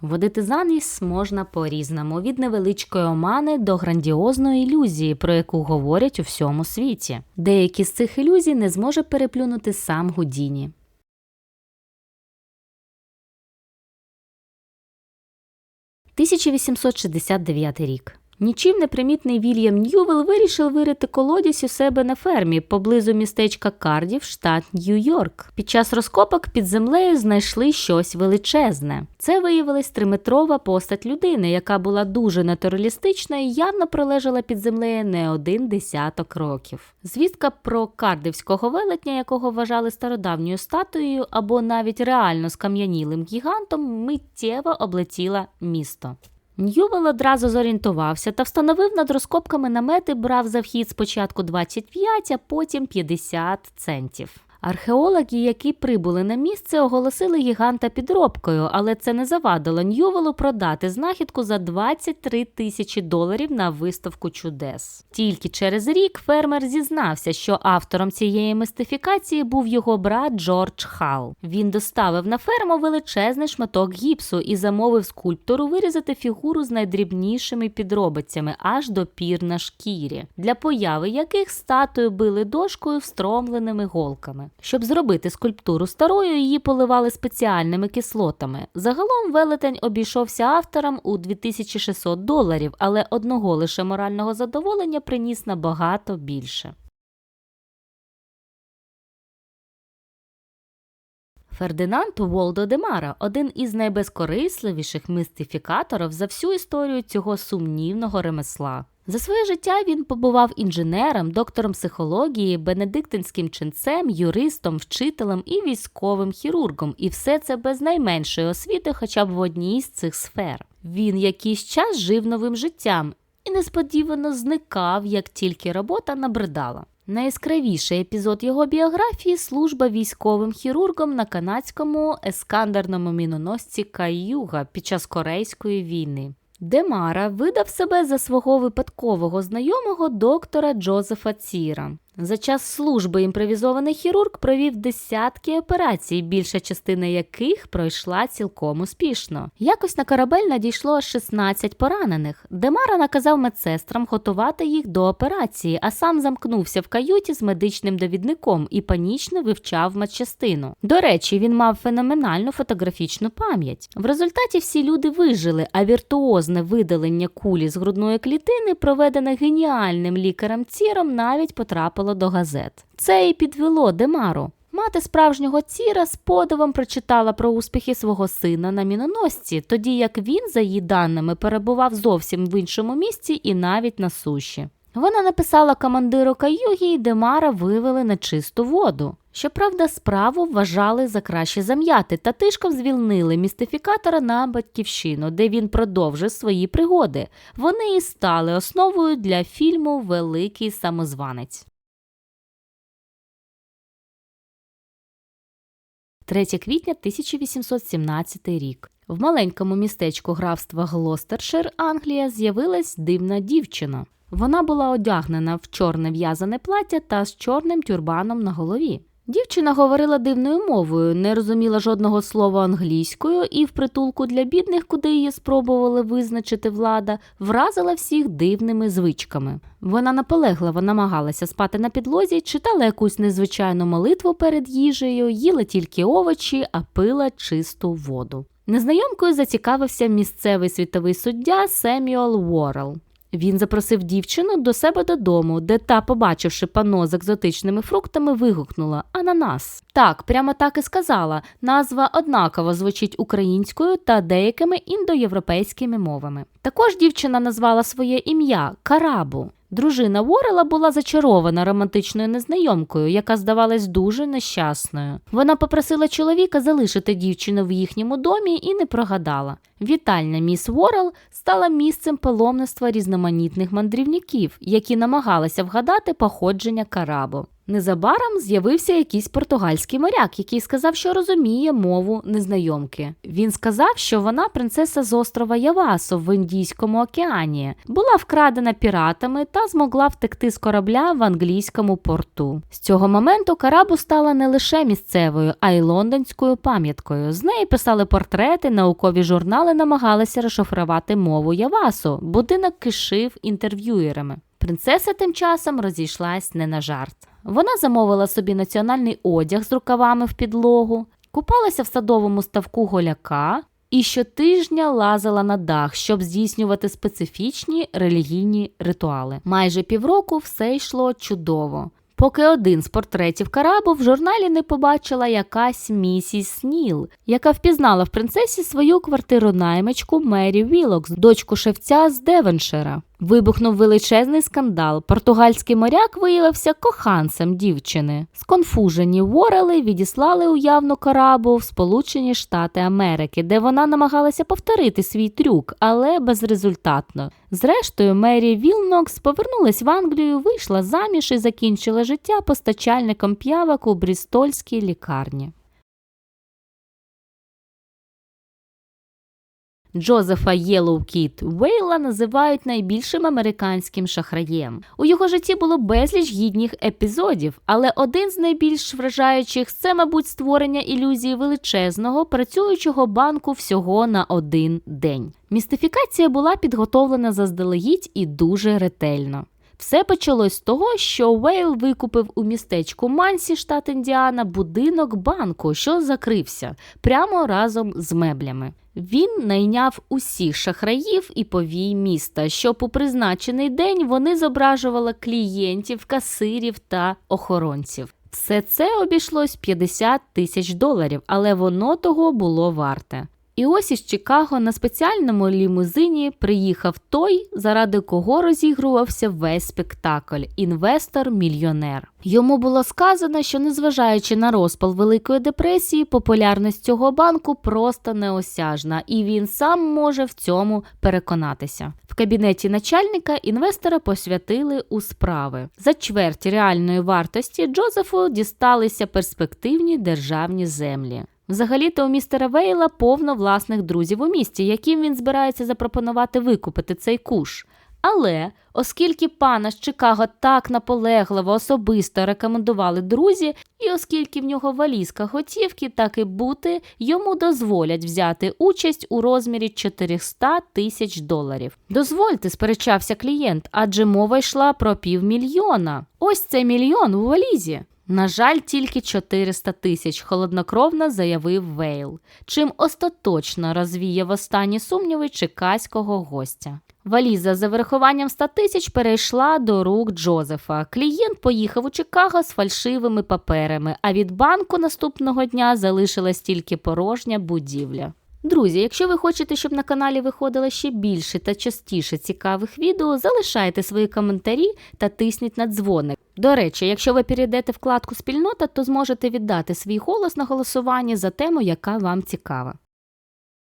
Водити за ніс можна по-різному, від невеличкої омани до грандіозної ілюзії, про яку говорять у всьому світі. Деякі з цих ілюзій не зможе переплюнути сам Гудіні. – 1869 рік. Нічим непримітний Вільям Ньювелл вирішив вирити колодязь у себе на фермі поблизу містечка Кардів, штат Нью-Йорк. Під час розкопок під землею знайшли щось величезне. Це виявилась триметрова постать людини, яка була дуже натуралістична і явно пролежала під землею не один десяток років. Звістка про кардивського велетня, якого вважали стародавньою статуєю або навіть реально скам'янілим гігантом, миттєво облетіла місто. Ньювел одразу зорієнтувався та встановив над розкопками намети, брав за вхід спочатку 25, а потім 50 центів. Археологи, які прибули на місце, оголосили гіганта підробкою, але це не завадило Ньювелу продати знахідку за 23 тисячі доларів на виставку чудес. Тільки через рік фермер зізнався, що автором цієї мистифікації був його брат Джордж Хал. Він доставив на ферму величезний шматок гіпсу і замовив скульптору вирізати фігуру з найдрібнішими підробицями аж до пір на шкірі, для появи яких статую били дошкою встромленими голками. Щоб зробити скульптуру старою, її поливали спеціальними кислотами. Загалом велетень обійшовся авторам у 2600 доларів, але одного лише морального задоволення приніс набагато більше. Фердинанд Волдо де Мара – один із найбезкорисливіших мистифікаторів за всю історію цього сумнівного ремесла. За своє життя він побував інженером, доктором психології, бенедиктинським ченцем, юристом, вчителем і військовим хірургом, і все це без найменшої освіти, хоча б в одній з цих сфер. Він якийсь час жив новим життям і несподівано зникав, як тільки робота набридала. Найяскравіший епізод його біографії служба військовим хірургом на канадському ескандерному міноносці Каюга під час Корейської війни. Демара видав себе за свого випадкового знайомого доктора Джозефа Ціра. За час служби імпровізований хірург провів десятки операцій, більша частина яких пройшла цілком успішно. Якось на корабель надійшло 16 поранених. Демара наказав медсестрам готувати їх до операції, а сам замкнувся в каюті з медичним довідником і панічно вивчав медчастину. До речі, він мав феноменальну фотографічну пам'ять. В результаті всі люди вижили, а віртуозне видалення кулі з грудної клітини, проведене геніальним лікарем Ціром, навіть потрапило до газет. Це і підвело Демару. Мати справжнього ціра з подивом прочитала про успіхи свого сина на міноносці, тоді як він, за її даними, перебував зовсім в іншому місці і навіть на суші. Вона написала командиру Каюгі, і Демара вивели на чисту воду. Щоправда, справу вважали за краще зам'яти та тишком звільнили містифікатора на батьківщину, де він продовжив свої пригоди. Вони і стали основою для фільму Великий самозванець. 3 квітня 1817 рік. В маленькому містечку графства Глостершир, Англія, з'явилась дивна дівчина. Вона була одягнена в чорне в'язане плаття та з чорним тюрбаном на голові. Дівчина говорила дивною мовою, не розуміла жодного слова англійською і в притулку для бідних, куди її спробували визначити влада, вразила всіх дивними звичками. Вона наполегливо намагалася спати на підлозі, читала якусь незвичайну молитву перед їжею, їла тільки овочі, а пила чисту воду. Незнайомкою зацікавився місцевий світовий суддя Семюел Уоррел. Він запросив дівчину до себе додому, де та, побачивши пано з екзотичними фруктами, вигукнула Ананас. Так, прямо так і сказала. Назва однаково звучить українською та деякими індоєвропейськими мовами. Також дівчина назвала своє ім'я Карабу. Дружина Ворела була зачарована романтичною незнайомкою, яка здавалась дуже нещасною. Вона попросила чоловіка залишити дівчину в їхньому домі і не прогадала. Вітальня міс Ворел стала місцем паломництва різноманітних мандрівників, які намагалися вгадати походження карабу. Незабаром з'явився якийсь португальський моряк, який сказав, що розуміє мову незнайомки. Він сказав, що вона принцеса з острова Явасо в Індійському океані, була вкрадена піратами та змогла втекти з корабля в англійському порту. З цього моменту Карабу стала не лише місцевою, а й лондонською пам'яткою. З неї писали портрети, наукові журнали намагалися розшифрувати мову Явасо. Будинок кишив інтерв'юєрами. Принцеса тим часом розійшлась не на жарт. Вона замовила собі національний одяг з рукавами в підлогу, купалася в садовому ставку голяка і щотижня лазила на дах, щоб здійснювати специфічні релігійні ритуали. Майже півроку все йшло чудово. Поки один з портретів Карабу в журналі не побачила якась місіс Сніл, яка впізнала в принцесі свою квартиру наймичку Мері Вілокс, дочку шевця з Девеншира. Вибухнув величезний скандал. Португальський моряк виявився коханцем дівчини. Сконфужені Ворели відіслали уявну корабу в Сполучені Штати Америки, де вона намагалася повторити свій трюк, але безрезультатно. Зрештою, Мері Вілнокс повернулась в Англію, вийшла заміж і закінчила життя постачальником п'явок у Брістольській лікарні. Джозефа Єлоукіт Вейла називають найбільшим американським шахраєм. У його житті було безліч гідних епізодів, але один з найбільш вражаючих це, мабуть, створення ілюзії величезного працюючого банку всього на один день. Містифікація була підготовлена заздалегідь і дуже ретельно. Все почалось з того, що Вейл викупив у містечку Мансі, штат Індіана, будинок банку, що закрився прямо разом з меблями. Він найняв усіх шахраїв і повій міста, щоб у призначений день вони зображували клієнтів, касирів та охоронців. Все це обійшлось 50 тисяч доларів, але воно того було варте. І ось із Чикаго на спеціальному лімузині приїхав той, заради кого розігрувався весь спектакль інвестор-мільйонер. Йому було сказано, що незважаючи на розпал Великої депресії, популярність цього банку просто неосяжна, і він сам може в цьому переконатися. В кабінеті начальника інвестора посвятили у справи. За чверть реальної вартості Джозефу дісталися перспективні державні землі. Взагалі-то у містера Вейла повно власних друзів у місті, яким він збирається запропонувати викупити цей куш. Але оскільки пана з Чикаго так наполегливо особисто рекомендували друзі, і оскільки в нього валізка готівки, так і бути, йому дозволять взяти участь у розмірі 400 тисяч доларів. Дозвольте, сперечався клієнт, адже мова йшла про півмільйона. Ось цей мільйон у валізі. На жаль, тільки 400 тисяч, холоднокровно заявив Вейл, чим остаточно розвіяв останні сумніви чекаського гостя. Валіза за вирахуванням 100 тисяч перейшла до рук Джозефа. Клієнт поїхав у Чикаго з фальшивими паперами, а від банку наступного дня залишилась тільки порожня будівля. Друзі, якщо ви хочете, щоб на каналі виходило ще більше та частіше цікавих відео, залишайте свої коментарі та тисніть на дзвоник. До речі, якщо ви перейдете вкладку Спільнота, то зможете віддати свій голос на голосування за тему, яка вам цікава.